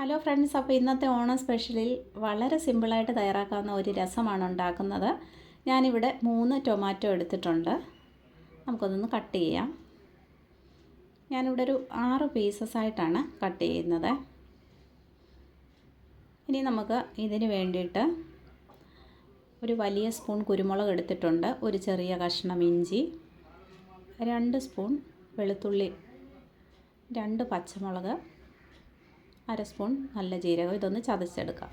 Hello friends അപ്പോൾ ഇന്നത്തെ ഓണം സ്പെഷ്യലിൽ വളരെ സിമ്പിളായിട്ട് തയ്യാറാക്കാവുന്ന ഒരു രസമാണ് ഉണ്ടാക്കുന്നത്. ഞാനിവിടെ മൂന്ന് ടൊമാറ്റോ എടുത്തിട്ടുണ്ട്. നമുക്കതൊന്ന് കട്ട് ചെയ്യാം. ഞാനിവിടെ ഒരു ആറ് പീസസ് ആയിട്ടാണ് കട്ട് ചെയ്യുന്നത്. ഇനി നമുക്ക് ഇതിന് വേണ്ടിയിട്ട് ഒരു വലിയ സ്പൂൺ കുരുമുളക് എടുത്തിട്ടുണ്ട്. ഒരു ചെറിയ കഷ്ണം ഇഞ്ചി രണ്ട് സ്പൂൺ വെളുത്തുള്ളി രണ്ട് പച്ചമുളക് അര സ്പൂൺ നല്ല ജീരകം ഇതൊന്ന് ചതച്ചെടുക്കാം.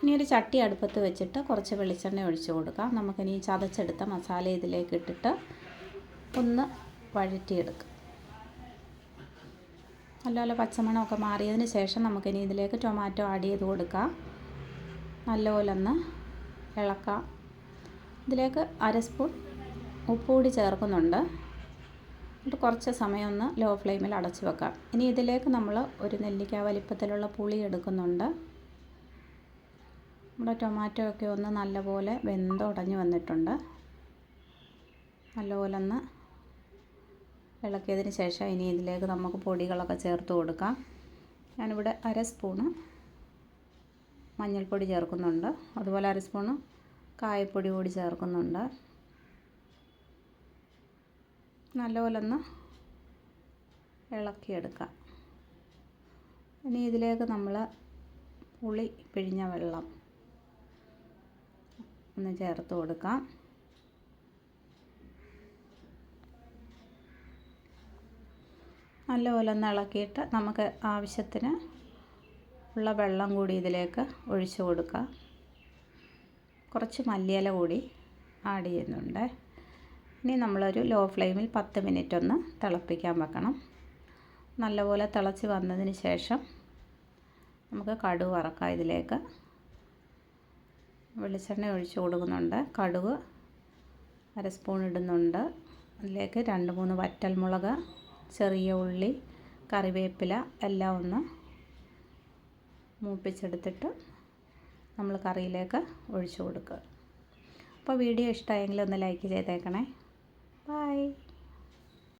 ഇനി ഒരു ചട്ടി അടുപ്പത്ത് വെച്ചിട്ട് കുറച്ച് വെളിച്ചെണ്ണ ഒഴിച്ച് കൊടുക്കാം. നമുക്കിനി ചതച്ചെടുത്ത മസാല ഇതിലേക്ക് ഇട്ടിട്ട് ഒന്ന് വഴറ്റിയെടുക്കാം. നല്ലപോലെ പച്ചമണമൊക്കെ മാറിയതിന് ശേഷം നമുക്കിനി ഇതിലേക്ക് ടൊമാറ്റോ ആഡ് ചെയ്ത് കൊടുക്കാം. നല്ലപോലെ ഒന്ന് ഇളക്കാം. ഇതിലേക്ക് അര സ്പൂൺ ഉപ്പ് കൂടി ചേർക്കുന്നുണ്ട്. എന്നിട്ട് കുറച്ച് സമയം ഒന്ന് ലോ ഫ്ലെയിമിൽ അടച്ച് വെക്കാം. ഇനി ഇതിലേക്ക് നമ്മൾ ഒരു നെല്ലിക്ക വലിപ്പത്തിലുള്ള പുളി എടുക്കുന്നുണ്ട്. നമ്മുടെ ടൊമാറ്റോ ഒക്കെ ഒന്ന് നല്ലപോലെ വെന്തുടഞ്ഞ് വന്നിട്ടുണ്ട്. നല്ലപോലെ ഒന്ന് ഇളക്കിയതിന് ശേഷം ഇനി ഇതിലേക്ക് നമുക്ക് പൊടികളൊക്കെ ചേർത്ത് കൊടുക്കാം. ഞാനിവിടെ അര സ്പൂണ് മഞ്ഞൾപ്പൊടി ചേർക്കുന്നുണ്ട്. അതുപോലെ അര സ്പൂണ് കായപ്പൊടി കൂടി ചേർക്കുന്നുണ്ട്. നല്ലപോലെ ഒന്ന് ഇളക്കിയെടുക്കാം. ഇനി ഇതിലേക്ക് നമ്മൾ പുളി പിഴിഞ്ഞ വെള്ളം ഒന്ന് ചേർത്ത് കൊടുക്കാം. നല്ലപോലെ ഒന്ന് ഇളക്കിയിട്ട് നമുക്ക് ആവശ്യത്തിന് ഉള്ള വെള്ളം കൂടി ഇതിലേക്ക് ഒഴിച്ചു കൊടുക്കാം. കുറച്ച് മല്ലിയില കൂടി ആഡ് ചെയ്യുന്നുണ്ട്. ഇനി നമ്മളൊരു ലോ ഫ്ലെയിമിൽ പത്ത് മിനിറ്റ് ഒന്ന് തിളപ്പിക്കാൻ വെക്കണം. നല്ലപോലെ തിളച്ച് വന്നതിന് ശേഷം നമുക്ക് കടുക് വറക്കാം ഇതിലേക്ക്. വെളിച്ചെണ്ണ ഒഴിച്ച് കൊടുക്കുന്നുണ്ട്. കടുക് അര സ്പൂൺ ഇടുന്നുണ്ട്. അതിലേക്ക് രണ്ട് മൂന്ന് വറ്റൽമുളക് ചെറിയ ഉള്ളി കറിവേപ്പില എല്ലാം ഒന്ന് മൂപ്പിച്ചെടുത്തിട്ട് നമ്മൾ കറിയിലേക്ക് ഒഴിച്ചു കൊടുക്കുക. അപ്പോൾ വീഡിയോ ഇഷ്ടമായെങ്കിൽ ഒന്ന് ലൈക്ക് ചെയ്തേക്കണേ. Bye.